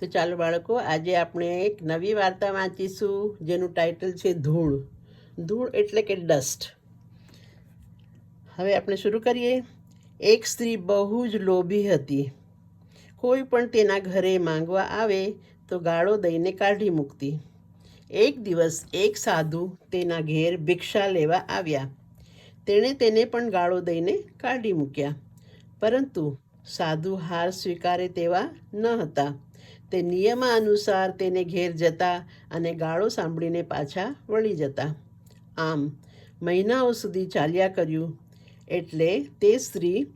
તો ચાલો બાળકો, આજે આપણે એક નવી વાર્તા વાંચીશું, જેનું ટાઇટલ છે ધૂળ. ધૂળ એટલે કે ડસ્ટ હવે આપણે શરૂ કરીએ. એક સ્ત્રી બહુ જ લોભી હતી. કોઈ પણ તેના ઘરે માંગવા આવે તો ગાળો દઈને કાઢી મૂકતી. એક દિવસ એક સાધુ તેના ઘેર ભિક્ષા લેવા આવ્યા. તેણે તેને પણ ગાળો દઈને કાઢી મૂક્યા. પરંતુ સાધુ હાર સ્વીકારે તેવા ન હતા. તે નિયમાનુસાર તેને ઘેર જતા અને ગાળો સાંભળીને પાછા વળી જતા. આમ, મહિનાઓ સુધી ચાલ્યા કર્યું. એટલે તે સ્ત્રી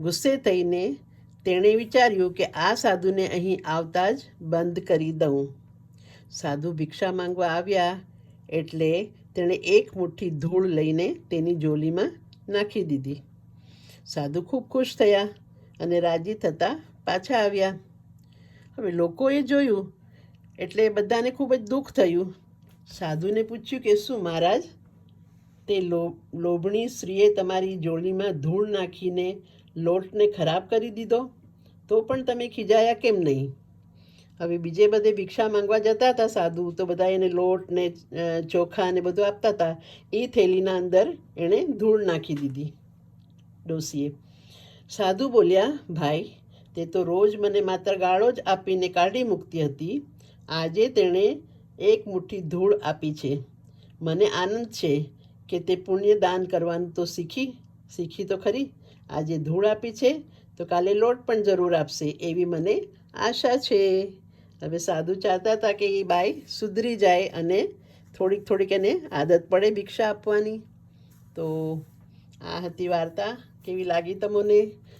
ગુસ્સે થઈને તેણે વિચાર્યું કે આ સાધુને અહીં આવતા જ બંધ કરી દઉં. સાધુ ભિક્ષા માંગવા આવ્યા એટલે તેણે એક મુઠ્ઠી ધૂળ લઈને તેની જોલીમાં નાખી દીધી. સાધુ ખૂબ ખુશ થયા અને રાજી થતાં પાછા આવ્યા. હવે લોકોએ જોયું એટલે બધાને ખૂબ જ દુઃખ થયું. સાધુને પૂછ્યું કે શું મહારાજ, તે લો, લોભણી સ્ત્રીએ તમારી જોડીમાં ધૂળ નાખીને લોટને ખરાબ કરી દીધો? તો પણ તમે ખીજાયા કેમ નહીં? હવે બીજે બધે ભિક્ષા માંગવા જતા હતા સાધુ, તો બધા એને લોટ ને ચોખા ને બધું આપતા હતા. એ થેલીના અંદર એણે ધૂળ નાખી દીધી. ડોસીએ. સાધુ બોલ્યા, ભાઈ તે તો રોજ મને માત્ર ગાળો જ આપીને કાઢી મૂકતી હતી. આજે તેણે એક મુઠ્ઠી ધૂળ આપી છે. મને આનંદ છે કે તે પુણ્ય દાન કરવાનું તો શીખી શીખી તો ખરી. આજે ધૂળ આપી છે તો કાલે લોટ પણ જરૂર આપશે એવી મને આશા છે. હવે સાધુ ચાહતા હતા કે એ બાઈ સુધરી જાય અને થોડીક થોડીક એને આદત પડે ભિક્ષા આપવાની. તો આ હતી વાર્તા. કેવી લાગી તમને?